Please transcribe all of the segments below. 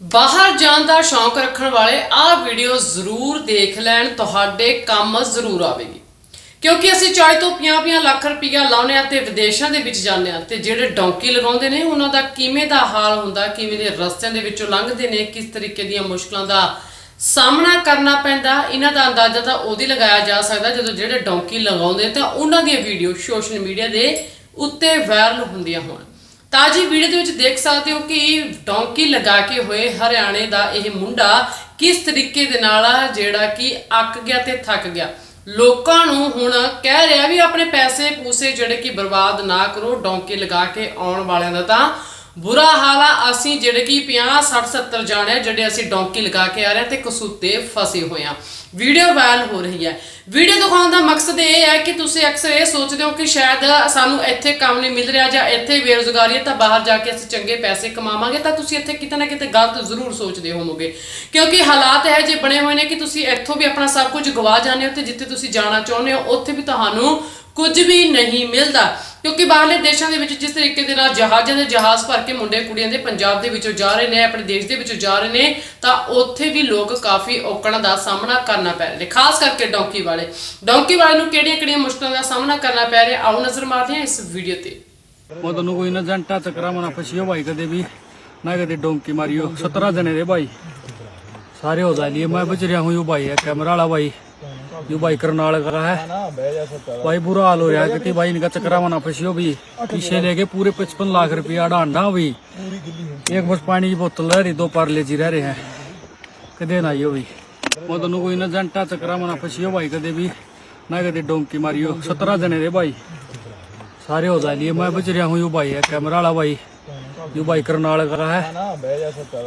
ਬਾਹਰ ਜਾਣ ਦਾ ਸ਼ੌਂਕ ਰੱਖਣ ਵਾਲੇ ਆਹ ਵੀਡੀਓ ਜ਼ਰੂਰ ਦੇਖ ਲੈਣ, ਤੁਹਾਡੇ ਕੰਮ ਜ਼ਰੂਰ ਆਵੇਗੀ। ਕਿਉਂਕਿ ਅਸੀਂ 40 ਤੋਂ 50 ਲੱਖ ਰੁਪਈਆ ਲਾਉਨੇ ਆ ਤੇ ਵਿਦੇਸ਼ਾਂ ਦੇ ਵਿੱਚ ਜਾਂਦੇ ਆ ਤੇ ਜਿਹੜੇ ਡੌਂਕੀ ਲਗਾਉਂਦੇ ਨੇ, ਉਹਨਾਂ ਦਾ ਕਿਵੇਂ ਦਾ ਹਾਲ ਹੁੰਦਾ, ਕਿਵੇਂ ਦੇ ਰਸਤਿਆਂ ਦੇ ਵਿੱਚੋਂ ਲੰਘਦੇ ਨੇ, ਕਿਸ ਤਰੀਕੇ ਦੀਆਂ ਮੁਸ਼ਕਲਾਂ ਦਾ ਸਾਹਮਣਾ ਕਰਨਾ ਪੈਂਦਾ, ਇਹਨਾਂ ਦਾ ਅੰਦਾਜ਼ਾ ਤਾਂ ਉਹਦੀ ਲਗਾਇਆ ਜਾ ਸਕਦਾ, ਜਦੋਂ ਜਿਹੜੇ ਡੌਂਕੀ ਲਗਾਉਂਦੇ ਤਾਂ ਉਹਨਾਂ ਦੀਆਂ ਵੀਡੀਓ ਸੋਸ਼ਲ ਮੀਡੀਆ ਦੇ ਉੱਤੇ ਵਾਇਰਲ ਹੁੰਦੀਆਂ ਹੋਣ। ਤਾਜੀ ਵੀਡੀਓ ਦੇ ਵਿੱਚ ਦੇਖ ਸਕਦੇ ਹੋ ਕਿ ਡੌਂਕੀ ਲਗਾ ਕੇ ਹੋਏ ਹਰਿਆਣੇ ਦਾ ਇਹ ਮੁੰਡਾ ਕਿਸ ਤਰੀਕੇ ਦੇ ਨਾਲ ਜਿਹੜਾ ਕਿ ਅੱਕ ਗਿਆ ਤੇ ਥੱਕ ਗਿਆ। ਲੋਕਾਂ ਨੂੰ ਹੁਣ ਕਹਿ ਰਿਹਾ ਵੀ ਆਪਣੇ ਪੈਸੇ ਪੂਸੇ ਜਿਹੜੇ ਕਿ ਬਰਬਾਦ ਨਾ ਕਰੋ, ਡੌਂਕੀ ਲਗਾ ਕੇ ਆਉਣ ਵਾਲਿਆਂ ਦਾ ਤਾਂ ਬੁਰਾ ਹਾਲ ਆ, ਅਸੀਂ ਜਿਹੜੇ ਕਿ 50 60 70 ਜਾਣੇ ਜਿਹੜੇ ਅਸੀਂ ਡੌਂਕੀ ਲਗਾ ਕੇ ਆ ਰਹੇ ਹਾਂ ਤੇ ਕਸੂਤੇ ਫਸੇ ਹੋਏ ਆ। ਵੀਡੀਓ ਵਾਇਰਲ ਹੋ ਰਹੀ ਹੈ। ਵੀਡੀਓ ਦਿਖਾਉਣ ਦਾ ਮਕਸਦ ਇਹ ਹੈ ਕਿ ਤੁਸੀਂ ਅਕਸਰ ਇਹ ਸੋਚਦੇ ਹੋ ਕਿ ਸ਼ਾਇਦ ਸਾਨੂੰ ਇੱਥੇ ਕੰਮ ਨਹੀਂ ਮਿਲ ਰਿਹਾ ਜਾਂ ਇੱਥੇ ਬੇਰੁਜ਼ਗਾਰੀ ਹੈ, ਤਾਂ ਬਾਹਰ ਜਾ ਕੇ ਅਸੀਂ ਚੰਗੇ ਪੈਸੇ ਕਮਾਵਾਂਗੇ, ਤਾਂ ਤੁਸੀਂ ਇੱਥੇ ਕਿਤੇ ਨਾ ਕਿਤੇ ਗਲਤ ਜ਼ਰੂਰ ਸੋਚਦੇ ਹੋਵੋਗੇ। ਕਿਉਂਕਿ ਹਾਲਾਤ ਇਹ ਜੇ ਬਣੇ ਹੋਏ ਨੇ ਕਿ ਤੁਸੀਂ ਇੱਥੋਂ ਵੀ ਆਪਣਾ ਸਭ ਕੁਝ ਗਵਾ ਜਾਂਦੇ ਹੋ ਤੇ ਜਿੱਥੇ ਤੁਸੀਂ ਜਾਣਾ ਚਾਹੁੰਦੇ ਹੋ, ਉੱਥੇ ਵੀ ਤੁਹਾਨੂੰ ਕੁਝ ਵੀ ਨਹੀਂ ਮਿਲਦਾ। ਕਿਉਂਕਿ ਬਾਹਰਲੇ ਦੇਸ਼ਾਂ ਦੇ ਵਿੱਚ ਜਿਸ ਤਰੀਕੇ ਦੇ ਨਾਲ ਜਹਾਜ਼ਾਂ ਦੇ ਜਹਾਜ਼ ਭਰ ਕੇ ਮੁੰਡੇ ਕੁੜੀਆਂ ਦੇ ਪੰਜਾਬ ਦੇ ਵਿੱਚੋਂ ਜਾ ਰਹੇ ਨੇ, ਆਪਣੇ ਦੇਸ਼ ਦੇ ਵਿੱਚੋਂ ਜਾ ਰਹੇ ਨੇ, ਤਾਂ ਉੱਥੇ ਵੀ ਲੋਕ ਕਾਫੀ ਔਕੜਾਂ ਦਾ ਸਾਹਮਣਾ ਕਰਨਾ ਪੈ ਰਿਹਾ ਹੈ ਖਾਸ ਕਰਕੇ ਡੌਂਕੀ ਵਾਲੇ। ਡੌਂਕੀ ਵਾਲੇ ਨੂੰ ਕਿਹੜੀਆਂ-ਕਿਹੜੀਆਂ ਮੁਸ਼ਕਲਾਂ ਦਾ ਸਾਹਮਣਾ ਕਰਨਾ ਪੈ ਰਿਹਾ? ਆਓ ਨਜ਼ਰ ਮਾਰਦੇ ਹਾਂ ਇਸ ਵੀਡੀਓ ਤੇ। ਮੈਂ ਤੁਹਾਨੂੰ ਕੋਈ ਨਾ ਜੰਟਾ ਚੱਕਰਾ ਮਨਾ ਫਸਿਓ ਭਾਈ ਕਦੇ ਵੀ ਨਾ ਕਦੇ ਡੋਂਕੀ ਮਾਰਿਓ। 17 ਜਣੇ ਦੇ ਭਾਈ। ਸਾਰੇ ਹੋ ਜਾਈਏ, ਮੈਂ ਬਚ ਰਿਹਾ ਹੂੰ ਭਾਈ ਕੈਮਰਾ ਵਾਲਾ ਭਾਈ। जो भाई करनाल का है भाई बुरा हाल हो रहा है कि भाई इनका चक्रा मना फंसियो भी पीछे लेके पूरे पचपन लाख रुपया डांडा भी एक बस पानी की बोतल रह रही दो पार्ले जी रह रहे हैं कदे ना आइयो भी मैं तेन कोई ना जंटा चक्रा मना फंसियो भाई कदे भी ना कदे डोंकी मारियो सत्रह जने रे भाई सारे हो जाए लिए मैं बच रहा हूँ यो भाई है कैमरा वाला भाई यू भाई करनाल का है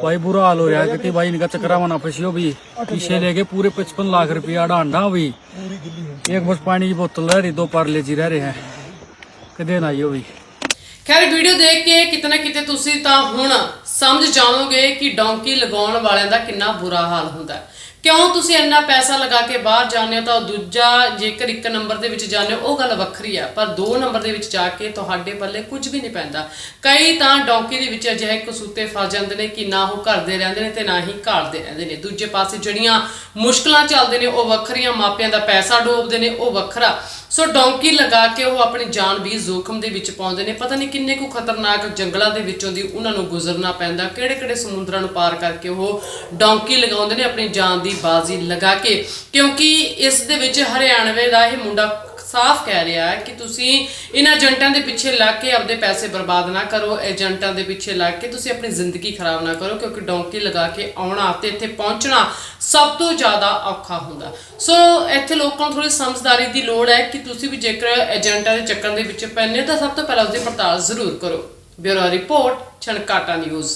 भाई बुरा हाल हो रहा है कि भाई इनका चक्रा मना फसियो भी पीछे लेके पूरे पचपन लाख रुपया डांडा भी एक बस पानी की बोतल रह रही दो पार्ले जी रह रहे हैं कदे ना आइयो भी ਖੈਰ ਵੀਡੀਓ ਦੇਖ ਕੇ ਕਿਤੇ ਨਾ ਕਿਤੇ ਤੁਸੀਂ ਤਾਂ ਹੁਣ ਸਮਝ ਜਾਵੋਗੇ ਕਿ ਡੌਂਕੀ ਲਗਾਉਣ ਵਾਲਿਆਂ ਦਾ ਕਿੰਨਾ ਬੁਰਾ ਹਾਲ ਹੁੰਦਾ ਹੈ ਕਿਉਂ ਤੁਸੀਂ ਇੰਨਾ ਪੈਸਾ ਲਗਾ ਕੇ ਬਾਹਰ ਜਾਂਦੇ ਹੋ ਤਾਂ ਦੂਜਾ ਜੇਕਰ ਇੱਕ ਨੰਬਰ ਦੇ ਵਿੱਚ ਜਾਂਦੇ ਹੋ, ਉਹ ਗੱਲ ਵੱਖਰੀ ਆ। ਪਰ ਦੋ ਨੰਬਰ ਦੇ ਵਿੱਚ ਜਾ ਕੇ ਤੁਹਾਡੇ ਪੱਲੇ ਕੁਝ ਵੀ ਨਹੀਂ ਪੈਂਦਾ। ਕਈ ਤਾਂ ਡੌਂਕੀ ਦੇ ਵਿੱਚ ਅਜਿਹੇ ਕਸੂਤੇ ਫਸ ਜਾਂਦੇ ਨੇ ਕਿ ਨਾ ਉਹ ਘਰਦੇ ਰਹਿੰਦੇ ਨੇ ਤੇ ਨਾ ਹੀ ਘਾਲਦੇ ਰਹਿੰਦੇ ਨੇ। ਦੂਜੇ ਪਾਸੇ ਜਿਹੜੀਆਂ ਮੁਸ਼ਕਲਾਂ ਚੱਲਦੇ ਨੇ, ਉਹ ਵੱਖਰੀਆਂ, ਮਾਪਿਆਂ ਦਾ ਪੈਸਾ ਡੋਬਦੇ ਨੇ, ਉਹ ਵੱਖਰਾ। ਸੋ ਡੌਂਕੀ ਲਗਾ ਕੇ ਉਹ ਆਪਣੀ ਜਾਨ ਵੀ ਜ਼ੋਖਮ ਦੇ ਵਿੱਚ ਪਾਉਂਦੇ ਨੇ। ਪਤਾ ਨਹੀਂ ਕਿੰਨੇ ਕੁ ਖਤਰਨਾਕ ਜੰਗਲਾਂ ਦੇ ਵਿੱਚੋਂ ਦੀ ਉਹਨਾਂ ਨੂੰ ਗੁਜ਼ਰਨਾ ਪੈਂਦਾ। ਕਿਹੜੇ ਕਿਹੜੇ ਸਮੁੰਦਰਾਂ ਨੂੰ ਪਾਰ ਕਰਕੇ ਉਹ ਡੌਂਕੀ ਲਗਾਉਂਦੇ ਨੇ ਆਪਣੀ ਜਾਨ ਦੀ ਬਾਜ਼ੀ ਲਗਾ ਕੇ। ਕਿਉਂਕਿ ਇਸ ਦੇ ਵਿੱਚ ਹਰਿਆਣਵੇ ਦਾ ਇਹ ਮੁੰਡਾ ਸਾਫ਼ ਕਹਿ ਰਿਹਾ ਹੈ ਕਿ ਤੁਸੀਂ ਇਹਨਾਂ ਏਜੰਟਾਂ ਦੇ ਪਿੱਛੇ ਲੱਗ ਕੇ ਆਪਦੇ ਪੈਸੇ ਬਰਬਾਦ ਨਾ ਕਰੋ, ਏਜੰਟਾਂ ਦੇ ਪਿੱਛੇ ਲੱਗ ਕੇ ਤੁਸੀਂ ਆਪਣੀ ਜ਼ਿੰਦਗੀ ਖਰਾਬ ਨਾ ਕਰੋ ਕਿਉਂਕਿ ਡੌਂਕੀ ਲਗਾ ਕੇ ਆਉਣਾ ਤੇ ਇੱਥੇ ਪਹੁੰਚਣਾ ਸਭ ਤੋਂ ਜ਼ਿਆਦਾ ਔਖਾ ਹੁੰਦਾ। ਸੋ ਇੱਥੇ ਲੋਕਾਂ ਨੂੰ ਥੋੜੀ ਸਮਝਦਾਰੀ ਦੀ ਲੋੜ ਹੈ ਕਿ ਤੁਸੀਂ ਵੀ ਜੇਕਰ ਏਜੰਟਾਂ ਦੇ ਚੱਕਰ ਦੇ ਵਿੱਚ ਪੈਂਦੇ ਹੋ ਤਾਂ ਸਭ ਤੋਂ ਪਹਿਲਾਂ ਉਸਦੀ ਪੜਤਾਲ ਜ਼ਰੂਰ ਕਰੋ। Bureau report, Chhankata news.